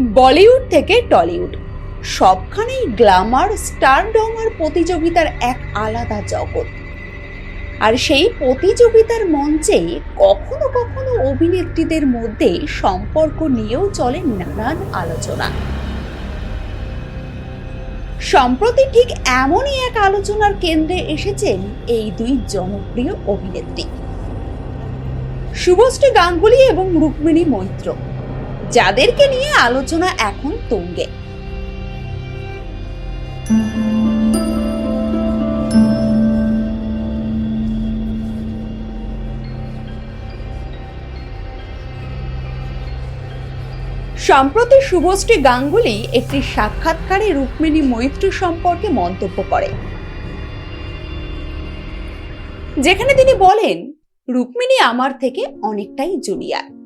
বলিউড থেকে টলিউড। সবখানেই Glamour, stardom আর প্রতিযোগিতার এক আলাদা জগৎ। আর সেই প্রতিযোগিতার মঞ্চে কখনো কখনো অভিনেত্রীদের মধ্যে সম্পর্ক নিয়েও চলে নানান আলোচনা। সম্প্রতি ঠিক এমনই এক আলোচনার কেন্দ্রে এসেছেন এই দুই জনপ্রিয় অভিনেত্রী। শুভশ্রী গাঙ্গুলি এবং রুক্মিণী মৈত্র। যাদেরকে নিয়ে আলোচনা এখন তুঙ্গে। সম্প্রতি শুভশ্রী গাঙ্গুলি একটি সাক্ষাৎকারে রুক্মিণী মৈত্র সম্পর্কে মন্তব্য করে। যেখানে তিনি বলেন, রুক্মিণী আমার থেকে অনেকটাই জুনিয়র।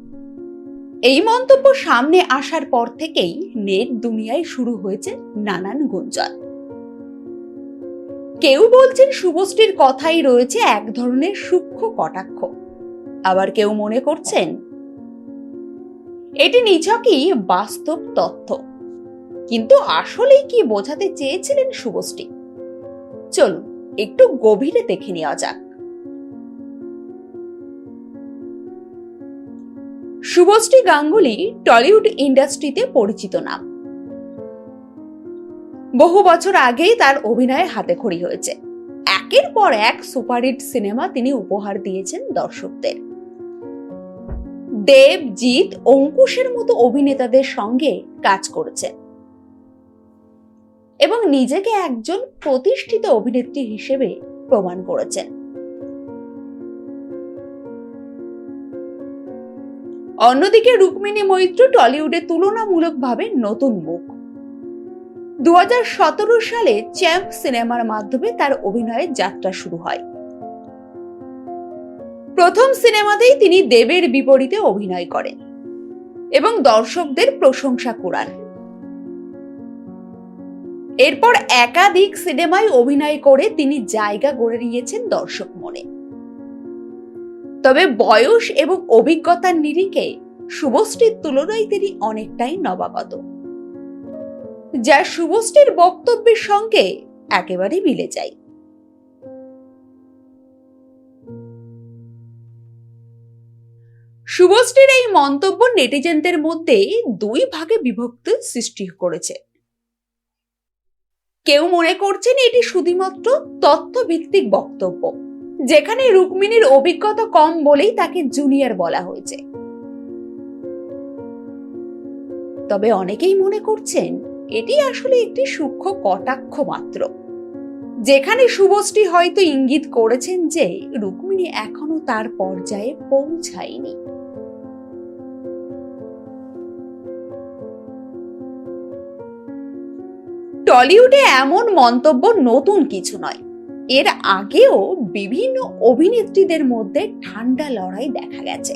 এই মন্তব্য সামনে আসার পর থেকেই নেট দুনিয়ায় শুরু হয়েছে নানান গুঞ্জন। কেউ বলছেন শুভশ্রীর কথাই রয়েছে এক ধরনের সূক্ষ্ম কটাক্ষ। আবার কেউ মনে করছেন, এটি নিছকই বাস্তব তথ্য। কিন্তু আসলেই কি বোঝাতে চেয়েছিলেন শুভশ্রী? চলুন, একটু গভীরে দেখে নেওয়া যাক। শুভশ্রী গাঙ্গুলি টলিউড ইন্ডাস্ট্রিতে পরিচিত নাম। বহু বছর আগেই তার অভিনয়ে হাতে খড়ি হয়েছে। একের পর এক সুপারহিট সিনেমা তিনি উপহার দিয়েছেন দর্শকদের। দেব, জিৎ, অঙ্কুশের মতো অভিনেতাদের সঙ্গে কাজ করেছেন এবং নিজেকে একজন প্রতিষ্ঠিত অভিনেত্রী হিসেবে প্রমাণ করেছেন। অন্যদিকে রুক্মিণী মৈত্র টলিউডে তুলনামূলকভাবে নতুন মুখ। দু হাজার সতেরো সালে চ্যাম্প সিনেমার মাধ্যমে তার অভিনয়ের যাত্রা শুরু হয়। প্রথম সিনেমাতেই তিনি দেবের বিপরীতে অভিনয় করেন এবং দর্শকদের প্রশংসা কুড়ান। এরপর একাধিক সিনেমায় অভিনয় করে তিনি জায়গা গড়ে নিয়েছেন দর্শক মনে। তবে বয়স এবং অভিজ্ঞতার নিরিখে শুভশ্রীর তুলনায় তিনি অনেকটাই নবাগত। যা শুভশ্রীর বক্তব্যের সঙ্গে একেবারে মিলে যায়। শুভশ্রীর এই মন্তব্য নেটিজেনদের মধ্যে দুই ভাগে বিভক্ত সৃষ্টি করেছে। কেউ মনে করছেন এটি শুধুমাত্র তথ্যভিত্তিক বক্তব্য। যেখানে রুক্মিণীর অভিজ্ঞতা কম বলেই তাকে জুনিয়র বলা হয়েছে। তবে অনেকেই মনে করছেন, এটি আসলে একটি সূক্ষ্ম কটাক্ষ মাত্র। যেখানে শুভশ্রী হয়তো ইঙ্গিত করেছেন যে, রুক্মিণী এখনও তার পর্যায়ে পৌঁছায়নি। টলিউডে এমন মন্তব্য নতুন কিছু নয়। এর আগেও বিভিন্ন অভিনেত্রীদের মধ্যে ঠান্ডা লড়াই দেখা গেছে।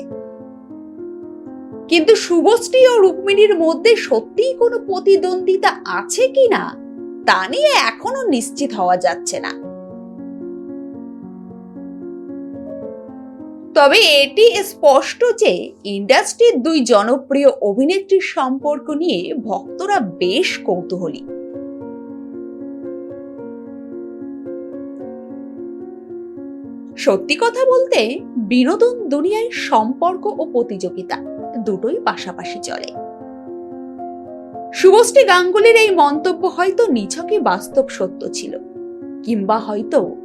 কিন্তু শুভশ্রী ও রুক্মিণীর মধ্যে সত্যিই কোনো প্রতিদ্বন্দ্বিতা আছে কিনা তা নিয়ে এখনও নিশ্চিত হওয়া যাচ্ছে না। তবে এটি স্পষ্ট যে ইন্ডাস্ট্রির দুই জনপ্রিয় অভিনেত্রীর সম্পর্ক নিয়ে ভক্তরা বেশ কৌতূহলী। সত্যি কথা বলতে, বিনোদন দুনিয়ায় সম্পর্ক ও প্রতিযোগিতা দুটোই পাশাপাশি চলে। শুভশ্রী গাঙ্গুলির এই মন্তব্য হয়তো নিছকই বাস্তব সত্য ছিল, কিংবা হয়তো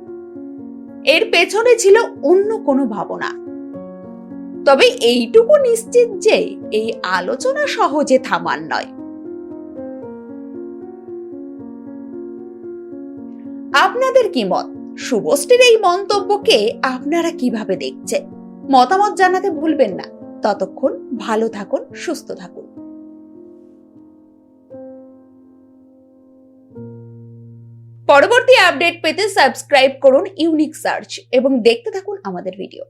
এর পেছনে ছিল অন্য কোনো ভাবনা। তবে এইটুকু নিশ্চিত যে, এই আলোচনা সহজে থামার নয়। আপনাদের কি মত? শুভশ্রীর এই মন্তব্যকে আপনারা কীভাবে দেখছেন? মতামত জানাতে ভুলবেন না। ততক্ষণ ভালো থাকুন, সুস্থ থাকুন। পরবর্তী আপডেট পেতে সাবস্ক্রাইব করুন ইউনিক সার্চ এবং দেখতে থাকুন আমাদের ভিডিও।